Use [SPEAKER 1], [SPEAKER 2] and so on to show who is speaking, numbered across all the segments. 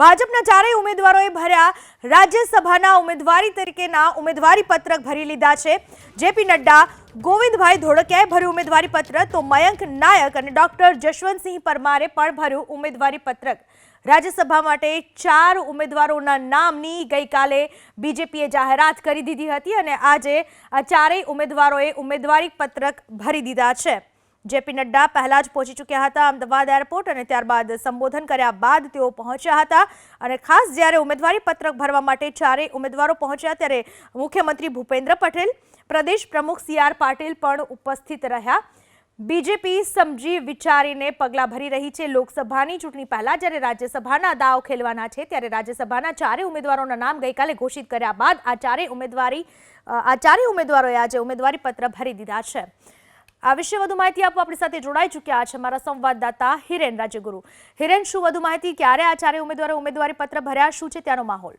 [SPEAKER 1] ભાજપના ચારેય ઉમેદવારોએ ભર્યા રાજ્યસભાના ઉમેદવારી તરીકેના ઉમેદવારી પત્રક ભરી લીધા છે. જેપી નડ્ડા, ગોવિંદભાઈ ધોળકિયાએ ભર્યું ઉમેદવારી પત્ર, તો મયંક નાયક અને ડોક્ટર જશવંતસિંહ પરમારે પણ ભર્યું ઉમેદવારી પત્રક. રાજ્યસભા માટે ચાર ઉમેદવારોના નામની ગઈકાલે બીજેપીએ જાહેરાત કરી દીધી હતી અને આજે આ ચારેય ઉમેદવારોએ ઉમેદવારી પત્રક ભરી દીધા છે. જેપી નડ્ડા પહેલા જ પહોંચી ચૂક્યા હતા અમદાવાદ એરપોર્ટ અને ત્યારબાદ સંબોધન કર્યા બાદ તેઓ પહોંચ્યા હતા. અને ખાસ જ્યારે ઉમેદવારી પત્રક ભરવા માટે ચારેય ઉમેદવારો પહોંચ્યા ત્યારે મુખ્યમંત્રી ભૂપેન્દ્ર પટેલ, પ્રદેશ પ્રમુખ સી આર પાટીલ પણ ઉપસ્થિત રહ્યા. બીજેપી સમજી વિચારીને પગલાં ભરી રહી છે. લોકસભાની ચૂંટણી પહેલાં જ્યારે રાજ્યસભાના દાવ ખેલવાના છે ત્યારે રાજ્યસભાના ચારેય ઉમેદવારોના નામ ગઈકાલે ઘોષિત કર્યા બાદ આ ચારેય ઉમેદવારી આ ચારેય ઉમેદવારોએ આજે ઉમેદવારી પત્ર ભરી દીધા છે. આ વિશે વધુ માહિતી આપવા આપણી સાથે જોડાઈ ચૂક્યા છે મારા સંવાદદાતા હિરેન રાજ્યગુરુ. હિરેન, શું વધુ માહિતી? ક્યારે આ ચારે ઉમેદવારો ઉમેદવારી પત્ર ભર્યા? શું છે ત્યાંનો માહોલ?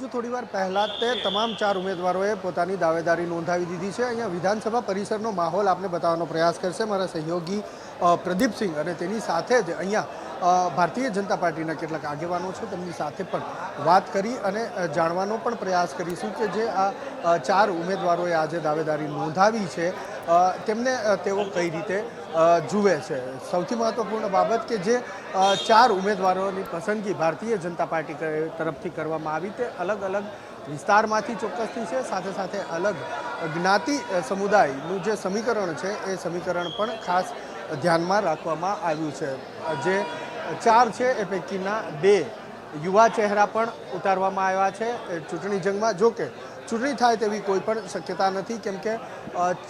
[SPEAKER 2] જો થોડી વાર પહેલાં જ તે તમામ ચાર ઉમેદવારોએ પોતાની દાવેદારી નોંધાવી દીધી છે. અહીંયા વિધાનસભા પરિસરનો માહોલ આપને બતાવવાનો પ્રયાસ કરશે મારા સહયોગી પ્રદીપસિંહ અને તેની સાથે જ અહીંયા ભારતીય જનતા પાર્ટીના કેટલાક આગેવાનો છે, તેમની સાથે પણ વાત કરી અને જાણવાનો પણ પ્રયાસ કરીશું કે જે આ ચાર ઉમેદવારોએ આજે દાવેદારી નોંધાવી છે તેમને તેઓ કઈ રીતે જુએ છે. સૌથી મહત્વપૂર્ણ બાબત કે જે ચાર ઉમેદવારોની પસંદગી ભારતીય જનતા પાર્ટી તરફથી કરવામાં આવી તે અલગ અલગ વિસ્તારમાંથી ચોક્કસથી છે, સાથે સાથે અલગ જ્ઞાતિ સમુદાયનું જે સમીકરણ છે, એ સમીકરણ પણ ખાસ ધ્યાનમાં રાખવામાં આવ્યું છે. જે ચાર છે એ પૈકીના બે યુવા ચહેરા પણ ઉતારવામાં આવ્યા છે. ચૂંટણી જંગમાં જો કે ચૂંટણી થાય તેવી કોઈ પણ શક્યતા નથી, કેમ કે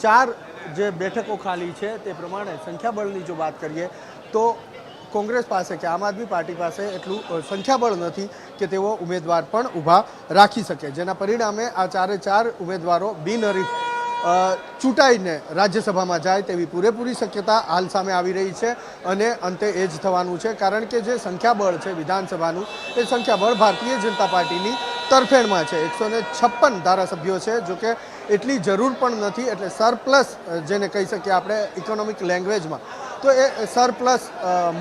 [SPEAKER 2] ચાર જે બેઠકો ખાલી છે તે પ્રમાણે સંખ્યાબળની જો વાત કરીએ, તો કોંગ્રેસ પાસે કે આમ આદમી પાર્ટી પાસે એટલું સંખ્યાબળ નથી કે તેઓ ઉમેદવાર પણ ઊભા રાખી શકે. જેના પરિણામે આ ચારે ચાર ઉમેદવારો બિનહરીફ ચૂંટાઈને રાજ્યસભામાં જાય તેવી પૂરેપૂરી શક્યતા હાલ સામે આવી રહી છે અને અંતે એ જ થવાનું છે. કારણ કે જે સંખ્યાબળ છે વિધાનસભાનું, એ સંખ્યાબળ ભારતીય જનતા પાર્ટીની તરફેણમાં છે. એકસો છપ્પન ધારાસભ્યો છે, જો કે એટલી જરૂર પણ નથી, એટલે સરપ્લસ જેને કહી શકીએ આપણે ઇકોનોમિક લેંગ્વેજમાં. તો એ સરપ્લસ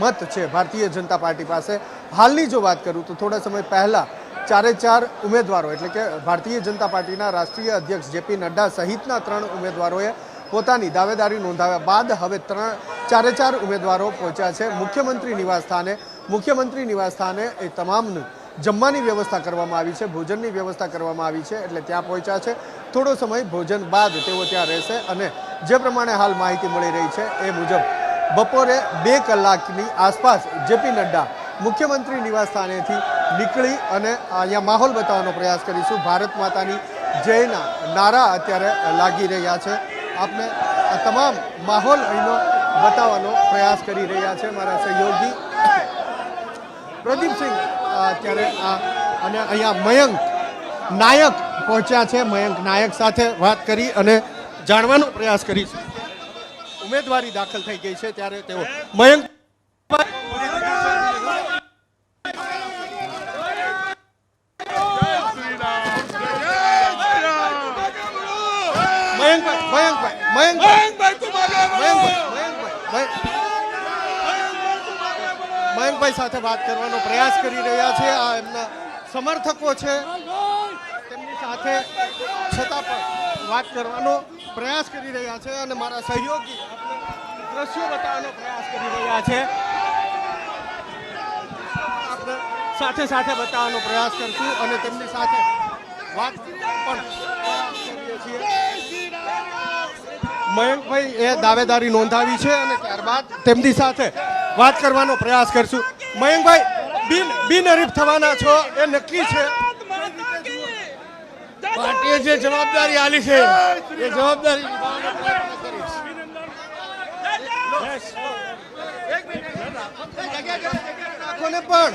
[SPEAKER 2] મત છે ભારતીય જનતા પાર્ટી પાસે. હાલની જો વાત કરું તો થોડા સમય પહેલાં ચારે ચાર ઉમેદવારો, એટલે કે ભારતીય જનતા પાર્ટીના રાષ્ટ્રીય અધ્યક્ષ જેપી નડ્ડા સહિતના ત્રણ ઉમેદવારોએ પોતાની દાવેદારી નોંધાવ્યા બાદ હવે ત્રણ, ચારે ચાર ઉમેદવારો પહોંચ્યા છે. મુખ્યમંત્રી નિવાસ સ્થાને, મુખ્યમંત્રી નિવાસ સ્થાને એ તમામનું જમવાની વ્યવસ્થા કરવામાં આવી છે, ભોજનની વ્યવસ્થા કરવામાં આવી છે, એટલે ત્યાં પહોંચ્યા છે. થોડો સમય ભોજન બાદ તેઓ ત્યાં રહેશે અને જે પ્રમાણે હાલ માહિતી મળી રહી છે એ મુજબ બપોરે બે કલાકની આસપાસ જેપી નડ્ડા મુખ્યમંત્રી નિવાસ સ્થાનેથી નીકળી અને અહીંયા માહોલ બતાવવાનો પ્રયાસ કરીશું. ભારત માતાની જયના નારા અત્યારે લાગી રહ્યા છે. આપને આ તમામ માહોલ અહીંનો બતાવવાનો પ્રયાસ કરી રહ્યા છે મારા સહયોગી. પ્રદીપસિંહ અત્યારે આ અને અહીંયા મયંક નાયક પહોંચ્યા છે. મયંક નાયક સાથે વાત કરી અને જાણવાનો પ્રયાસ કરીશું. ઉમેદવારી દાખલ થઈ ગઈ છે ત્યારે તેઓ મયંક મયંકભાઈ મયંકભાઈ મયંકભાઈ મયંકભાઈ સાથે વાત કરવાનો પ્રયાસ કરી રહ્યા છે. આ એમના સમર્થકો છે. તેમની સાથે છતાં પણ વાત કરવાનો પ્રયાસ કરી રહ્યા છે અને મારા સહયોગી દ્રશ્યો બતાવવાનો પ્રયાસ કરી રહ્યા છે. આપણે સાથે સાથે બતાવવાનો પ્રયાસ કરશું અને તેમની સાથે વાત પણ મયંકભાઈ એ દાવેદારી નોંધાવી છે અને ત્યારબાદ તેમની સાથે વાત કરવાનો પ્રયાસ કરશું. મયંકભાઈ બિન બિનહરીફ થવાના છો એ નક્કી છે?
[SPEAKER 3] પાર્ટીએ જે જવાબદારી આલી છે એ જવાબદારી
[SPEAKER 2] પણ.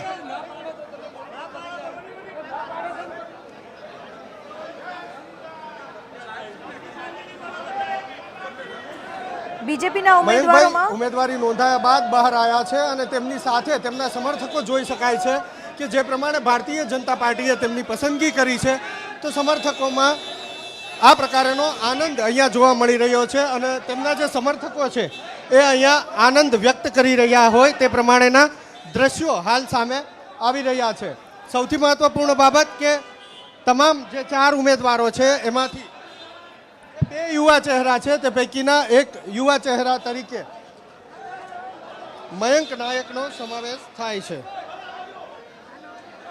[SPEAKER 1] બીજેપીના ઉમેદવારોમાં?
[SPEAKER 2] ઉમેદવારી નોંધાયા બાદ બહાર આવ્યા છે અને તેમની સાથે તેમના સમર્થકો જોઈ શકાય છે કે જે પ્રમાણે ભારતીય જનતા પાર્ટીએ તેમની પસંદગી કરી છે. તો સમર્થકોમાં આ પ્રકારનો આનંદ અહીંયા જોવા મળી રહ્યો છે અને તેમના જે સમર્થકો છે એ અહીંયા આનંદ વ્યક્ત કરી રહ્યા હોય તે પ્રમાણેના દ્રશ્યો હાલ સામે આવી રહ્યા છે. સૌથી મહત્વપૂર્ણ બાબત કે તમામ જે ચાર ઉમેદવારો છે એમાંથી બે યુવા ચહેરા છે તે પૈકીના એક યુવા ચહેરા તરીકે મયંક નાયકનો સમાવેશ થાય છે.